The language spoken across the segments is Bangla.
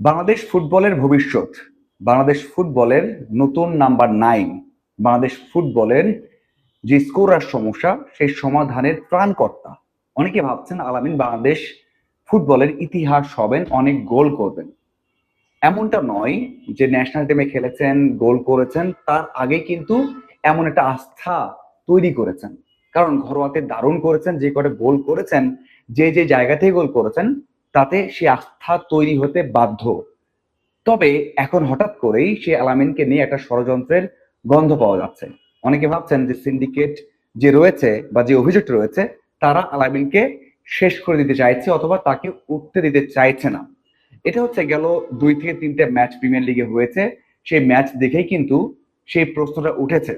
বাংলাদেশ ফুটবলের ভবিষ্যৎ, বাংলাদেশ ফুটবলের নতুন নাম্বার নাইন, বাংলাদেশ ফুটবলের যে স্কোরার সমস্যা, সেই সমাধানের ত্রাণকর্তা। অনেকে ভাবছেন, আলামিন, বাংলাদেশ ফুটবলের ইতিহাস হবেন, অনেক গোল করবেন। এমনটা নয় যে ন্যাশনাল টিমে খেলেছেন, গোল করেছেন, তার আগে কিন্তু এমন একটা আস্থা তৈরি করেছেন। কারণ ঘরোয়াতে দারুণ করেছেন, যে কটা গোল করেছেন, যে যে জায়গা থেকে গোল করেছেন তাতে সে আস্থা তৈরি হতে বাধ্য। তবে এখন হঠাৎ করেই সে আলামিনকে নিয়ে একটা ষড়যন্ত্রের গন্ধ পাওয়া যাচ্ছে। অনেকে ভাবছেন যে সিন্ডিকেট যে রয়েছে বা যে অভিযোগটা রয়েছে, তারা আলামিনকে শেষ করে দিতে চাইছে অথবা তাকে উঠতে দিতে চাইছে না। এটা হচ্ছে গেল দুই থেকে তিনটে ম্যাচ প্রিমিয়ার লিগে হয়েছে। সেই ম্যাচ দেখেই কিন্তু সেই প্রশ্নটা উঠেছে।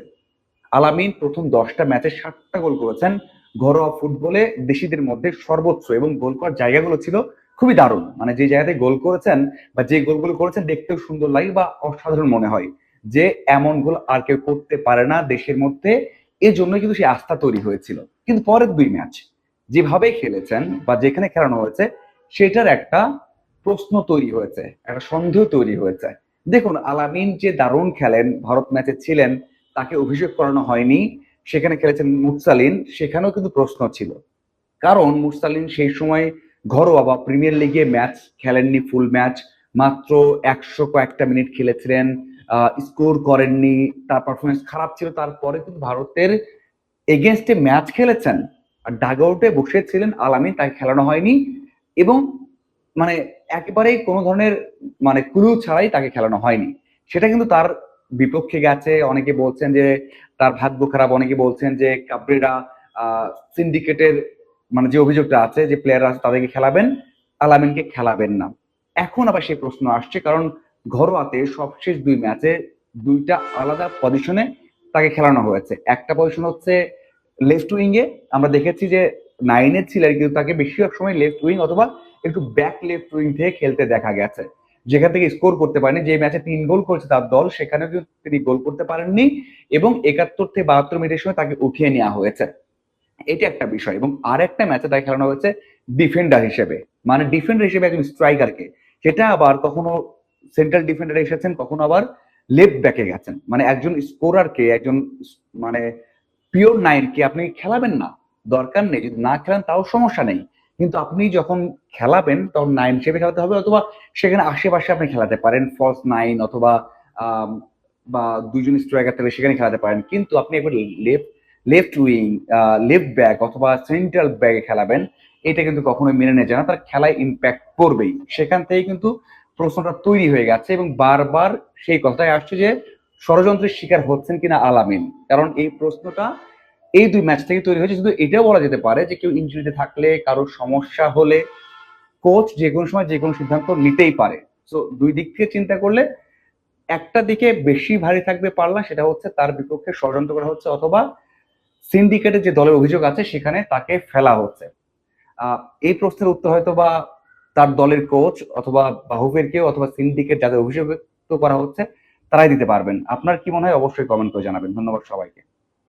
আলামিন প্রথম দশটা ম্যাচে সাতটা গোল করেছেন। ঘরোয়া ফুটবলে দেশিদের মধ্যে সর্বোচ্চ এবং গোল করার জায়গাগুলো ছিল খুবই দারুণ। মানে যে জায়গাতে গোল করেছেন বা যে গোলগুলো করেছেন দেখতেও সুন্দর লাগে বা অসাধারণ মনে হয় যে এমন গোল আর কেউ করতে পারে না দেশের মধ্যে। এই জন্য কিন্তু সেই আস্থা তৈরি হয়েছিল। কিন্তু পরের দুই ম্যাচ যেভাবে খেলেছেন বা যেখানে খেলানো হয়েছে, সেটার একটা প্রশ্ন তৈরি হয়েছে, একটা সন্দেহ তৈরি হয়েছে। দেখুন, আলামিন যে দারুণ খেলেন, ভারত ম্যাচে ছিলেন, তাকে অভিষেক করানো হয়নি, সেখানে খেলেছেন মুরসালিন, সেখানেও কিন্তু প্রশ্ন ছিল। কারণ মুরসালিন সেই সময় ঘরোয়া বা প্রিমিয়ার লিগে ম্যাচ খেলেননি ফুল ম্যাচ মাত্র একশো কয়েকটা মিনিট খেলেছিলেন স্কোর করেননি, তার পারফরমেন্স খারাপ ছিল, তারপরে কিন্তু ভারতের এগেনস্টে ম্যাচ খেলেছেন, আর ডাগ আউটে বসেছিলেন আলামিন তাই খেলানো হয়নি, এবং মানে একেবারেই কোনো ধরনের মানে ক্লু ছাড়াই তাকে খেলানো হয়নি। সেটা কিন্তু তার বিপক্ষে গেছে, অনেকে বলছেন যে, তার ভাগ্য খারাপ, অনেকে বলছেন যে, কাবরেরা সিন্ডিকেটের মানে যে অভিযোগটা আছে যে প্লেয়ার আছে তাদেরকে খেলাবেন, আলামিনকে খেলাবেন না। এখন আবার সেই প্রশ্ন আসছে, কারণ ঘরোয়াতে সবশেষ দুই ম্যাচে দুইটা আলাদা পজিশনে তাকে খেলানো হয়েছে। একটা পজিশন হচ্ছে লেফট উইং এ, আমরা দেখেছি যে নাইনে ছিলেন কিন্তু তাকে বেশিরভাগ সময় লেফট উইং অথবা একটু ব্যাক লেফট উইং থেকে খেলতে দেখা গেছে। যেখান থেকে স্কোর করতে পারেনি, যে ম্যাচে তিন গোল করেছে তার দল সেখানে তিনি গোল করতে পারেননি এবং একাত্তর থেকে বাহাত্তর মিনিটের সময় তাকে উঠিয়ে নেওয়া হয়েছে। এটা একটা বিষয়। এবং আর একটা ম্যাচে তাকে খেলানো হয়েছে ডিফেন্ডার হিসেবে। মানে ডিফেন্ডার হিসেবে একজন স্ট্রাইকারকে সেটা আবার কখনো সেন্ট্রাল ডিফেন্ডার এসেছেন, কখনো আবার লেফট ব্যাকে গেছেন। মানে একজন স্কোরারকে একজন মানে পিওর নাইনকে আপনি খেলাবেন না। দরকার নেই, যদি না খেলেন তাও সমস্যা নেই। কিন্তু আপনি যখন খেলাবেন, তখন নাইন হিসেবে খেলাতে হবে অথবা সেখানে আশেপাশে আপনি খেলাতে পারেন ফলস নাইন অথবা বা দুজন স্ট্রাইকার থাকলে সেখানে খেলাতে পারেন। কিন্তু আপনি একবার left left wing left back অথবা সেন্ট্রাল ব্যাকে খেলাবেন, এটা কিন্তু কখনোই মেনে যায় না তার খেলায় ইম্প্যাক্ট করবেই। সেখান থেকে কিন্তু প্রশ্নটা তৈরি হয়ে গেছে এবং বারবার সেই কথাই আসছে যে ষড়যন্ত্রের শিকার হচ্ছেন কিনা আলামিন। কারণ এই প্রশ্নটা এই দুই ম্যাচ থেকে তৈরি হয়েছে, শুধু এটাও বলা যেতে পারে যে কেউ ইঞ্জুরিতে থাকলে, কারও সমস্যা হলে কোচ যে কোনো সময় যে কোনো সিদ্ধান্ত নিতেই পারে। তো দুই দিক থেকে চিন্তা করলে একটা দিকে বেশি ভারী থাকবে পারলা সেটা হচ্ছে তার বিপক্ষে ষড়যন্ত্র করা হচ্ছে অথবা সিন্ডিকেটের যে দলের অভিযোগ আছে, সেখানে তাকে ফেলা হচ্ছে। এই প্রশ্নের উত্তর হয়তো বা তার দলের কোচ অথবা বাহুবের কেউ অথবা সিন্ডিকেট যাদের অভিযোগ করা হচ্ছে, তারাই দিতে পারবেন। আপনার কি মনে হয়? অবশ্যই কমেন্ট করে জানাবেন। ধন্যবাদ সবাইকে।